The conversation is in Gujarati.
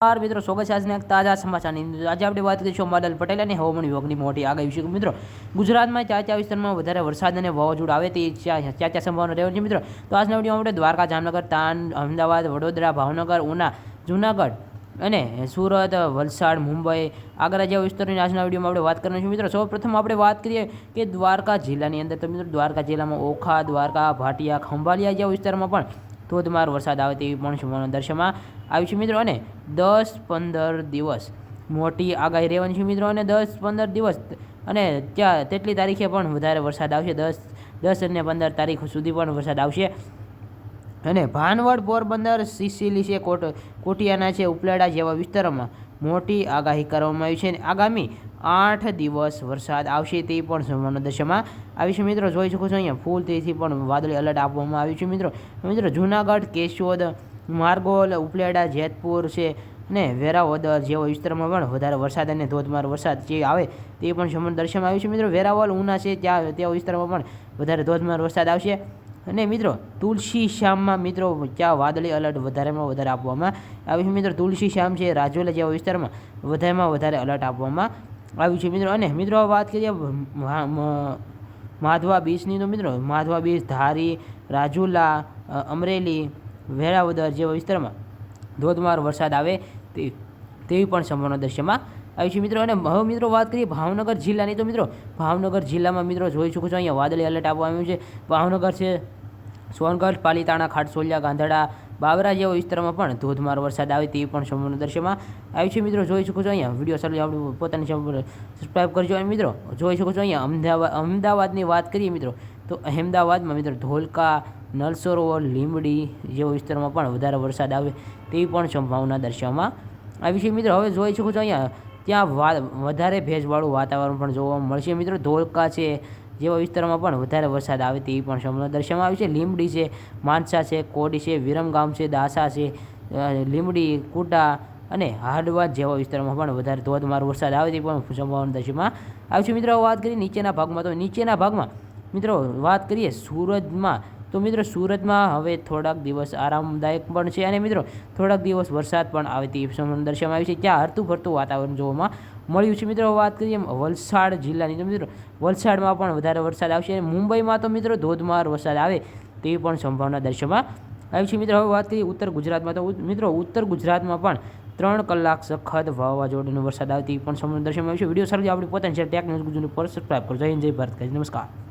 નમસ્કાર મિત્રો છે આજના તાજા સમાચારની. આજે આપણે વાત કરીશું અંબાલાલ પટેલ અને હવામાન વિભાગની મોટી આગાહી વિશે. મિત્રો, ગુજરાતમાં ચાર વિસ્તારમાં વધારે વરસાદ અને વાવાઝોડું આવે તે ચા ચા ચા સંભાવના રહેવાની છે. મિત્રો, તો આજના વિડીયોમાં આપણે દ્વારકા, જામનગર, તાન, અમદાવાદ, વડોદરા, ભાવનગર, ઉના, જુનાગઢ અને સુરત, વલસાડ, મુંબઈ, આગ્રા જેવા વિસ્તારોની આજના વિડીયોમાં આપણે વાત કરવાની છે મિત્રો સૌ પ્રથમ આપણે વાત કરીએ કે દ્વારકા જિલ્લાની અંદર. તો મિત્રો, દ્વારકા જિલ્લામાં ઓખા, દ્વારકા, ભાટિયા ખંભાલિયા જેવા વિસ્તારમાં પણ ધોધમાર વરસાદ આવે તેવી પણ સંભાવના દર્શાવવામાં આવી છે મિત્રો. અને દસ પંદર દિવસ મોટી આગાહી રહેવાની છે મિત્રો. અને દસ પંદર દિવસ અને ત્યાં તેટલી તારીખે પણ વધારે વરસાદ આવશે. દસ દસ અને પંદર તારીખ સુધી પણ વરસાદ આવશે. અને ભાનવડ પોરબંદર, સિસિલી છે, કોટ, કોટિયાના છે, ઉપલેડા જેવા વિસ્તારોમાં મોટી આગાહી કરવામાં આવી છે. અને આગામી આઠ દિવસ વરસાદ આવશે તે પણ સંભાવના દશામાં. આવી છે મિત્રો, જોઈ શકો છો અહીંયા ફૂલ તેથી પણ વાદળી એલર્ટ આપવામાં આવ્યું છે મિત્રો. મિત્રો, જૂનાગઢ, કેશોદ, માર્ગોલ, ઉપલેડા, જેતપુર છે ને વેરાવદર જેવા વિસ્તારમાં પણ વધારે વરસાદ અને ધોધમાર વરસાદ જે આવે તે પણ સંભાવના દર્શાવવામાં આવ્યું છે મિત્રો. વેરાવલ ઉના છે ત્યાં તેવા વિસ્તારમાં પણ વધારે ધોધમાર વરસાદ આવશે. અને મિત્રો, તુલસી શ્યામમાં મિત્રો, ત્યાં વાદળી અલર્ટ વધારેમાં વધારે આપવામાં આવ્યું છે મિત્રો. તુલસી શ્યામ છે, રાજોલા જેવા વિસ્તારમાં વધારેમાં વધારે અલર્ટ આપવામાં આવ્યું છે મિત્રો. અને મિત્રો વાત કરીએ માધવા બીચની તો મિત્રો, માધવા બીચ ધારી, રાજુલા અમરેલી, વેરાવદર જેવા વિસ્તારમાં ધોધમાર વરસાદ આવે તે, તેવી પણ સંભાવના દૃશ્યમાં આવી છે મિત્રો. અને હવે મિત્રો વાત કરીએ ભાવનગર જિલ્લાની તો મિત્રો, ભાવનગર જિલ્લામાં મિત્રો જોઈ શકો છો, અહીંયા વાદળી એલર્ટ આપવામાં આવ્યું છે. ભાવનગર છે સોનગઢ, પાલીતાણા, ખાટસોલિયા, ગાંધડા બાબરા જેવા વિસ્તારમાં પણ ધોધમાર વરસાદ આવે તેવી પણ સંપૂર્ણ દર્શનમાં આવી છે. મિત્રો, જોઈ શકો છો અહીંયા વીડિયો સારું આપણે પોતાની સંપૂર્ણ સબસ્ક્રાઈબ કરજો. અને મિત્રો, જોઈ શકો છો અહીંયા અમદાવાદ, અમદાવાદની વાત કરીએ મિત્રો, તો અહેમદાબાદમાં મિત્રો ધોલકા નલસરોવર લીંબડી જેવા વિસ્તારમાં પણ વધારે વરસાદ આવે તેવી પણ સંભાવના દર્શાવવામાં આવી છે. મિત્રો, હવે જોઈ શકો છો અહીંયા ત્યાં વધારે ભેજવાળું વાતાવરણ પણ જોવા મળશે. મિત્રો, ધોલકા છે જેવા વિસ્તારોમાં પણ વધારે વરસાદ આવે તેવી પણ સંભાવના દર્શાવવામાં આવી છે. લીંબડી છે માનસા છે કોડી છે, વિરમગામ છે દાસા છે લીંબડી, કુટા અને હાડવા જેવા વિસ્તારોમાં પણ વધારે ધોધમાર વરસાદ આવે તેવી પણ સંભાવના દર્શાવવામાં આવી છે. મિત્રો, વાત કરીએ નીચેના ભાગમાં, તો નીચેના ભાગમાં મિત્રો, વાત કરીએ સુરતમાં તો મિત્રો સુરતમાં હવે થોડાક દિવસ આરામદાયક પણ છે અને મિત્રો થોડાક દિવસ વરસાદ પણ આવે તેવી સંભાવના દર્શાવવામાં આવી છે. ત્યાં હરતું ફરતું વાતાવરણ જોવામાં મળ્યું છે. મિત્રો વાત કરીએ વલસાડ જિલ્લાની, તો મિત્રો વલસાડમાં પણ વધારે વરસાદ આવશે અને મુંબઈમાં તો મિત્રો ધોધમાર વરસાદ આવે તેવી પણ સંભાવના દર્શાવવામાં આવી છે. મિત્રો હવે વાત કરીએ ઉત્તર ગુજરાતમાં, તો મિત્રો ઉત્તર ગુજરાતમાં પણ ત્રણ કલાક સખત વાવાઝોડાનો વરસાદ આવતી પણ સમય દર્શાવવામાં આવ્યું છે. વીડિયો સારું આપણી પોતાની છે ટેક ન્યૂઝ ગુજરાતી પર સબસ્ક્રાઈબ કરજો જય ભારત. નમસ્કાર.